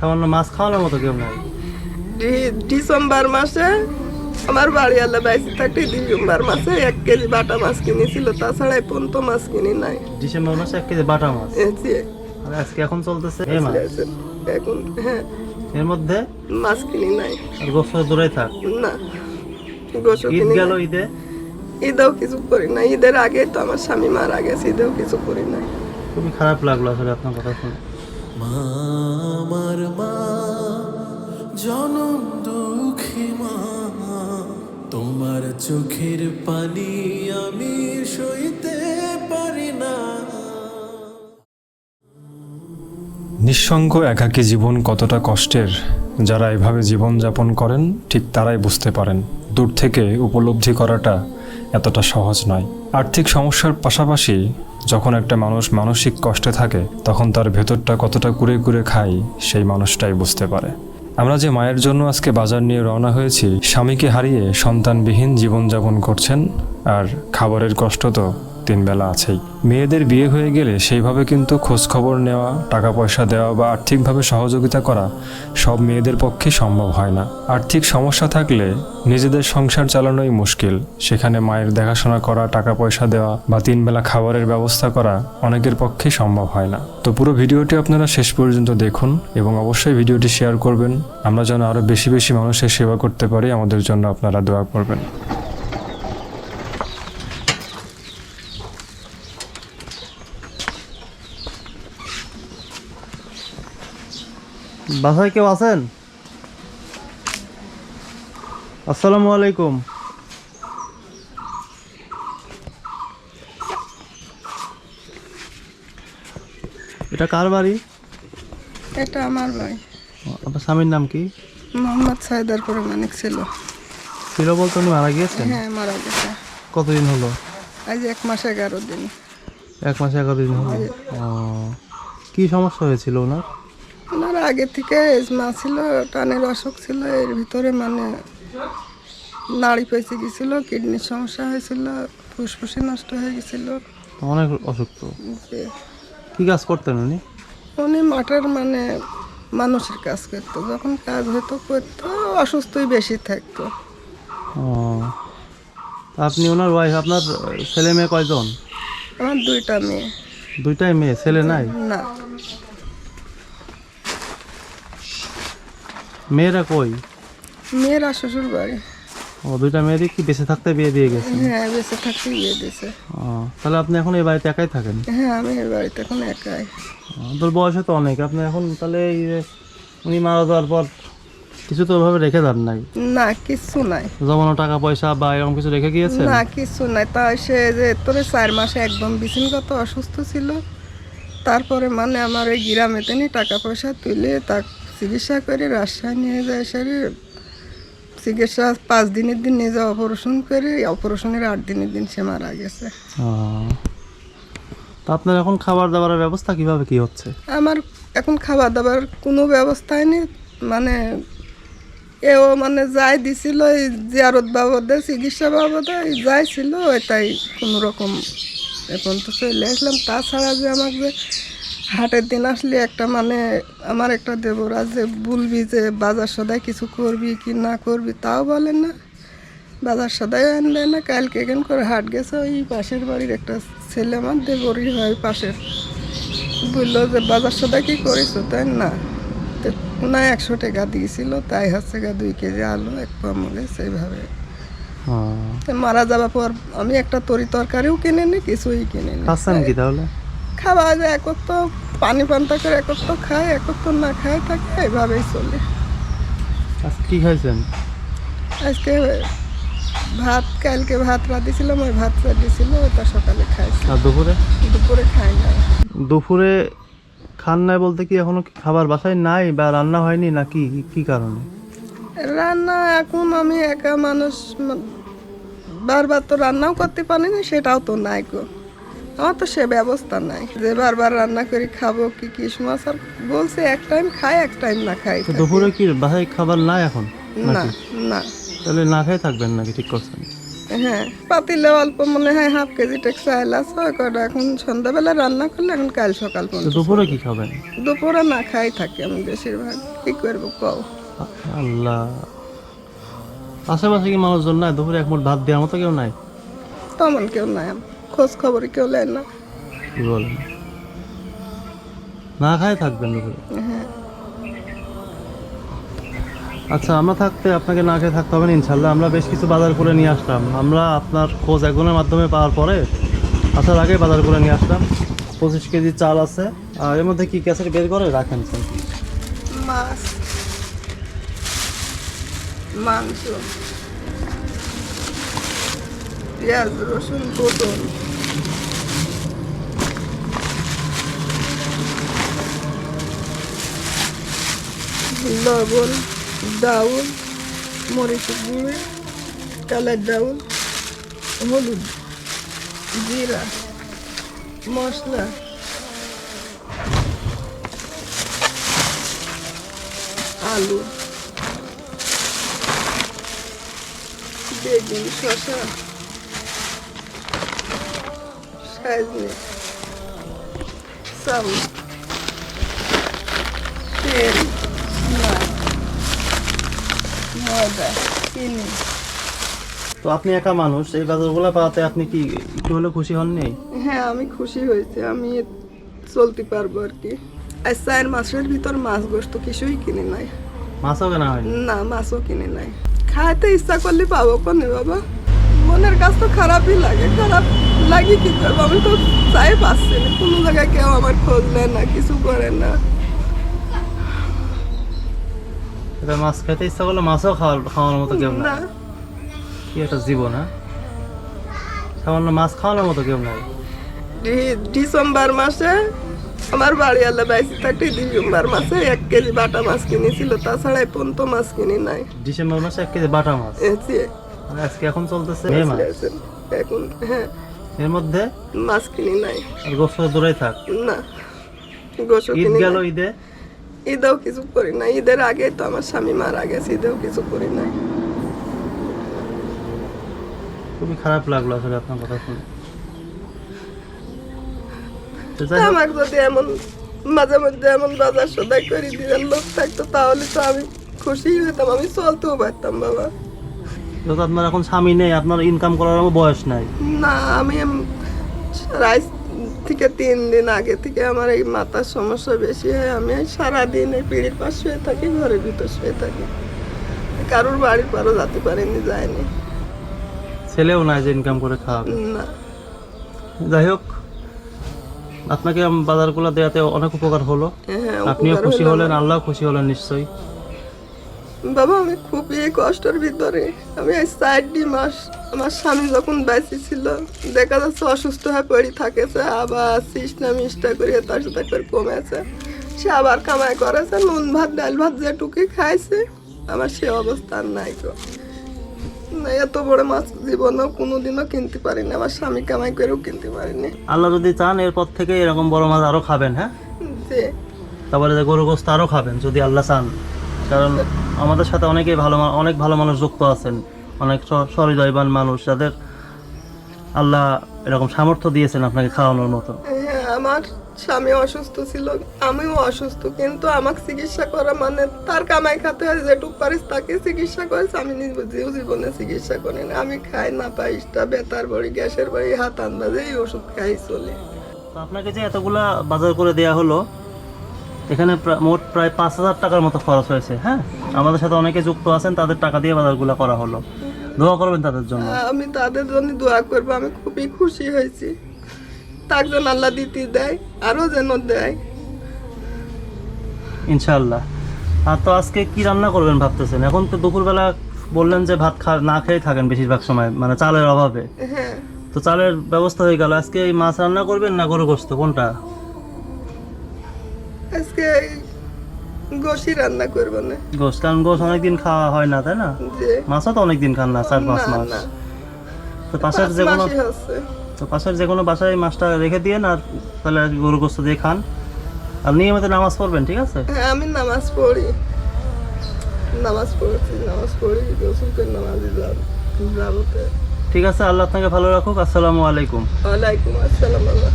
সামান্য মাছ খাওয়ানোর মতো কেউ নাই। ডি- ডিসেম্বর মাসে আমার বাড়ি বাড়িওয়ালা বাইসে থাকতে ডিসেম্বর মাসে এক কেজি বাটা মাছ কিনেছিল তাছাড়া পর্যন্ত মাছ কিনি নাই। ডিসেম্বর মাসে এক কেজি বাটা মাছ? আর আজকে এখন চলতেছে এই মাছ? এখন হ্যাঁ। এর মধ্যে? মাছ কিনি নাই। আর গোসল দূরে থাক। না গোসল ঈদ কিনি গেল ঈদে? ঈদেও কিছু করি না ঈদের আগে তো আমার স্বামী মারা গেছে ঈদেও কিছু করি নাই। খুবই খারাপ লাগল আসলে আপনার কথা শুনে। মা আমার মা, জনম দুঃখী মা। তোমার চোখের পানি আমি সইতে পারি না। নিঃসঙ্গ একাকী জীবন কতটা কষ্টের, যারা এভাবে জীবনযাপন করেন, ঠিক তারাই বুঝতে পারেন। দূর থেকে উপলব্ধি করাটা এতটা সহজ নয়। আর্থিক সমস্যার পাশাপাশি যখন একটা মানুষ মানসিক কষ্টে থাকে, তখন তার ভেতরটা কতটা কুড়ে কুড়ে খাই সেই মানুষটাই বুঝতে পারে। আমরা যে মায়ের জন্য আজকে বাজার নিয়ে রওনা হয়েছি, স্বামীকে হারিয়ে সন্তানবিহীন জীবনযাপন করছেন, আর খাবারের কষ্ট তো তিন বেলা আছেই। মেয়েদের বিয়ে হয়ে গেলে সেইভাবে কিন্তু খোঁজ খবর নেওয়া টাকা পয়সা দেওয়া বা আর্থিকভাবে সহযোগিতা করা সব মেয়েদের পক্ষে সম্ভব হয় না। আর্থিক সমস্যা থাকলে নিজেদের সংসার চালানোই মুশকিল। সেখানে মায়ের দেখাশোনা করা টাকা পয়সা দেওয়া বা তিন বেলা খাবারের ব্যবস্থা করা অনেকের পক্ষে সম্ভব হয় না। তো পুরো ভিডিওটি আপনারা শেষ পর্যন্ত দেখুন এবং অবশ্যই ভিডিওটি শেয়ার করবেন। আমরা যেন আরও বেশি বেশি মানুষের সেবা করতে পারি, আমাদের জন্য আপনারা দোয়া করবেন। বাসায় কেউ আছেন? আসসালামু আলাইকুম। এটা কার বাড়ি? এটা আমার ভাই আপনার স্বামীর নাম কি? মোহাম্মদ সাইদার করে মানিক ছিল। ছিল বলতে উনি মারা গিয়েছেন? হ্যাঁ মারা গেছে। কতদিন হলো? আজ এক মাস এগারো দিন। এক মাসে এগারো দিন হলো। কি সমস্যা হয়েছিল ওনার? ওনার আগে থেকে এজমা ছিল টানের অসুখ ছিল এর ভিতরে মানে নাড়ি পেঁচে গেছিল কিডনির সমস্যা হয়েছিল ফুসফুসে নষ্ট হয়ে গেছিল। অনেক অসুখ তো? কি কাজ করতেন উনি? উনি মাঠের মানে মানুষের কাজ করতো যখন কাজ হতো করতো অসুস্থই বেশি থাকতো। আপনি ওনার ওয়াইফ আপনার ছেলে মেয়ে কয়জন? আমার দুইটা মেয়ে। দুইটাই মেয়ে ছেলে নাই? না। মেয়েরা কই? মেয়েরা শ্বশুর বাড়ি। ও দুইটা মেয়েরই কি বেঁচে থাকতে বিয়ে দিয়ে গেছে? হ্যাঁ বেঁচে থাকতে বিয়ে দিয়েছে। ও তাহলে আপনি এখন এই বাড়িতে একাই থাকেন? হ্যাঁ আমি এই বাড়িতে এখন একাই। তোর বয়সে তো অনেক। আপনি এখন তাহলে এই যে উনি মারা যাওয়ার পর কিছু তো ওইভাবে রেখে দেন নাই? না কিচ্ছু নাই। জমানো টাকা পয়সা বা এরকম কিছু রেখে গিয়েছেন? না কিছু নাই। তা সে যে তোরে চার মাসে একদম বিছিনগত অসুস্থ ছিল। তারপরে মানে আমার এই গ্রামেতে টাকা পয়সা তুলে তার চিকিৎসা করে রাজশাহী নিয়ে যায় সেরে। চিকিৎসা পাঁচ দিনের দিন নিয়ে যায় অপারেশন করে অপারেশনের আট দিনের দিন সে মারা গেছে। আপনার এখন খাবার দাবারের ব্যবস্থা কীভাবে কি হচ্ছে? আমার এখন খাবার দাবার কোনো ব্যবস্থাই নেই। মানে এও মানে যাই দিছিল এই জিয়ারত বাবদে চিকিৎসা বাবদে যাই ছিল এটাই কোনো রকম এখন তো চলে আসলাম। তাছাড়া যে আমাকে যে হাটের দিন আসলে একটা মানে আমার একটা দেবরা যে বলবি যে বাজার সদাই কিছু করবি কি না করবি তাও বলেন না। বাজার সদাই আনলে না কালকে এখান করে হাট গেছে ওই পাশের বাড়ির একটা ছেলে আমার দেবরই হয় পাশের। বলল যে বাজার সদা কি করেছ তাই না? তো ওনায় একশো টাকা দিয়েছিল তাই হচ্ছে গা দুই কেজি আলু এক পামলে সেইভাবে। তো মারা যাবার পর আমি একটা তরি তরকারিও কিনে নি কিছুই কিনে নি খাচ্ছেন কি তাহলে? খাওয়া যায় একর তো পানি পান্তা করে একর তো খায় একর তো না খায় থাকে এভাবেই চলে। আজকে কি খাইছেন? আজকে ভাত কালকে ভাত রাঁধিছিলাম ওই ভাত রাঁধিছিল ওটা সকালে খাইছি। আর দুপুরে? দুপুরে খাই না দুপুরে খান নাই বলতে কি এখনও কি খাবার বাসায় নাই বা রান্না হয়নি নাকি? কি কারণে? রান্না এখন আমি একা মানুষ বারবার তো রান্নাও করতে পারি না সেটাও তো নাই গো। আমার তো সে ব্যবস্থা নাই যে বারবার রান্না করে খাব কি কি মাছ আর বলছে এক টাইম খাই এক টাইম না খাই দুপুরে কি বাসায় খাবার নাই এখন? না না। তাহলে না খাই থাকবেন নাকি? ঠিক করছেন হ্যাঁ পাতিলে অল্প মনে হয় হাফ কেজি টেক চাইল আছে কটা এখন সন্ধ্যাবেলা রান্না করলে এখন কাল সকাল পর্যন্ত দুপুরে কি খাবেন? দুপুরে না খাই থাকি আমি বেশিরভাগ। কি করব কও? আল্লাহ। আশেপাশে কি মানুষজন নাই? দুপুরে এক মুঠ ভাত দেওয়ার মতো কেউ নাই? তেমন কেউ নাই। খোঁজ খবর কেউ নেয় না। কি বলেন? না খাই থাকবেন দুপুরে হ্যাঁ। আচ্ছা আমরা থাকতে আপনাকে না খেয়ে থাকতে হবে না ইনশাল্লাহ আমরা বেশ কিছু বাজার করে নিয়ে আসলাম। আমরা আপনার খোঁজ একজনের মাধ্যমে পাওয়ার পরে আসার আগে বাজার করে নিয়ে আসলাম। পঁচিশ কেজি চাল আছে। আর এর মধ্যে কি ক্যাসেট বের করে? রাখেন স্যার মাছ। মাংস। পেঁয়াজ রসুন পটল লবণ, ডাউল মরিচের গুঁড়ো, কালার ডাউল, হলুদ, জিরা, মশলা। আলু, বেগুন, শসা, সাজনে, চাউল, তেল। ময়দা চিনি তো আপনি একা মানুষ এই বাজারগুলো পাওয়াতে আপনি কি একটু হলেও খুশি হননি? হ্যাঁ আমি খুশি হয়েছি। আমি চলতে পারব আর কি। আর চার মাসের ভিতর মাছ গোস্ত কিছুই কিনে নাই। মাছও কেনা হয়নি? না মাছও কিনে নাই। খাইতে ইচ্ছা করলে পাবো কোনে বাবা? মনের কাছ তো খারাপই লাগে। খারাপ লাগে কি করব? আমি তো চাই পাচ্ছি না। কোনো জায়গায় কেউ আমার খোঁজ নেয় না কিছু করে না। এটা মাছ খেতে ইচ্ছা করলে মাছও খাওয়ার খাওয়ানোর মতো কেউ না। কি একটা জীবন হ্যাঁ? সামান্য মাছ খাওয়ানোর মতো কেউ নাই। ডিসেম্বর মাসে আমার বাড়ি আল্লাহ বাইসে থাকতে ডিসেম্বর মাসে এক কেজি বাটা মাছ কিনেছিল তাছাড়া পন্ত মাছ কিনি নাই। ডিসেম্বর মাসে এক কেজি বাটা মাছ? আর আজকে এখন চলতেছে মে মাস। এখন হ্যাঁ। এর মধ্যে মাছ কিনি নাই। আর গোস্ত দূরেই থাক। না গোসল ঈদ কিনি গেল ঈদে? ঈদেও কিছু করি না ঈদের আগে তো আমার স্বামী মারা গেছে ঈদেও কিছু করি নাই। খুবই খারাপ লাগল আসলে আপনার কথা শুনে। তো আমাকে যদি এমন মাঝে মধ্যে এমন বাজার সদাই করে দিবেন লোক থাকতো তাহলে তো আমি খুশি হতাম আমি চলতেও পারতাম বাবা। আপনার এখন স্বামী নেই আপনার ইনকাম করার বয়স নাই। না আমি রাইস থেকে তিন দিন আগে থেকে আমার এই মাথার সমস্যা বেশি হয়। আমি সারাদিন এই পিড়ির পাশ শুয়ে থাকি ঘরের ভিতর শুয়ে থাকি। কারোর বাড়ির পারও যেতে পারিনি যায়নি। ছেলেও নাই যে ইনকাম করে খাওয়াবে। না। যাই হোক আপনাকে বাজারগুলো দেওয়াতে অনেক উপকার হলো। হ্যাঁ আপনিও খুশি হলো হলেন। আল্লাহ খুশি হলেন নিশ্চয়ই। বাবা আমি খুবই কষ্টের ভিতরে। আমি এই চারটি মাস আমার স্বামী যখন বেঁচে ছিল দেখা যাচ্ছে অসুস্থ হয়ে পড়ে থাকেছে আবার সৃষ্টা মিষ্টা করে তার সাথে করে কমেছে সে আবার কামাই করেছে নুন ভাত ডাল ভাত যেটুকুই খাইছে আমার সে অবস্থা আর নাই গো। না এত বড় মাছ জীবনেও কোনোদিনও কিনতে পারিনি আমার স্বামী কামাই করেও কিনতে পারিনি। আল্লাহ যদি চান এরপর থেকে এরকম বড় মাছ আরও খাবেন হ্যাঁ? তারপরে যে গরু গোস্ত আরও খাবেন যদি আল্লাহ চান। কারণ আমাদের সাথে অনেকেই ভালো অনেক ভালো মানুষ যুক্ত আছেন অনেক সহৃদয়বান মানুষ যাদের আল্লাহ এরকম সামর্থ্য দিয়েছেন আপনাকে খাওয়ানোর মতো। আমার স্বামী অসুস্থ ছিল আমিও অসুস্থ কিন্তু আমাকে চিকিৎসা করা মানে তার কামাই খাতে হয় যেটুক পারিস তাকে চিকিৎসা করেছে আমি নিজেও জীবনে চিকিৎসা করি না। আমি খাই না পাইসটা বেতার বড়ি গ্যাসের বাড়ি হাত আন্দাজে এই ওষুধ খাই চলে। তো আপনাকে যে এতগুলা বাজার করে দেয়া হলো এখানে মোট প্রায় পাঁচ হাজার টাকার মতো খরচ হয়েছে হ্যাঁ? আমাদের সাথে অনেকে যুক্ত আছেন তাদের টাকা দিয়ে বাজারগুলো করা হলো। দোয়া করবেন তাদের জন্য। আমি তাদের জন্য দোয়া করব আমি খুবই খুশি হয়েছি। তার জন্য আল্লাহ দিতে দেয় আরও যেন দেয়। ইনশাআল্লাহ। আর তো আজকে কি রান্না করবেন ভাবতেছেন? এখন তো দুপুরবেলা বললেন যে ভাত খা না খেয়ে থাকেন বেশিরভাগ সময় মানে চালের অভাবে। হ্যাঁ। তো চালের ব্যবস্থা হয়ে গেল। আজকে এই মাছ রান্না করবেন না গরু গোস্ত? কোনটা? আজকে গোসি রান্না করব না। গোস্ত কারণ গোস্ত অনেকদিন খাওয়া হয় না তাই না? মাছও তো অনেকদিন খান না চার পাঁচ মাস। তো পাশের যে কোনো তো পাশের যে কোনো বাসায় মাছটা রেখে দিয়ে আর তাহলে গরু গোস্ত দিয়ে খান। আর নিয়মিত নামাজ পড়বেন ঠিক আছে? হ্যাঁ আমি নামাজ পড়ি। নামাজ পড়ছি নামাজ পড়ি গোসল করে নামাজে যাব ঠিক আছে আল্লাহ আপনাকে ভালো রাখুক। আসসালামু আলাইকুম। ওয়ালাইকুম আসসালাম বাবা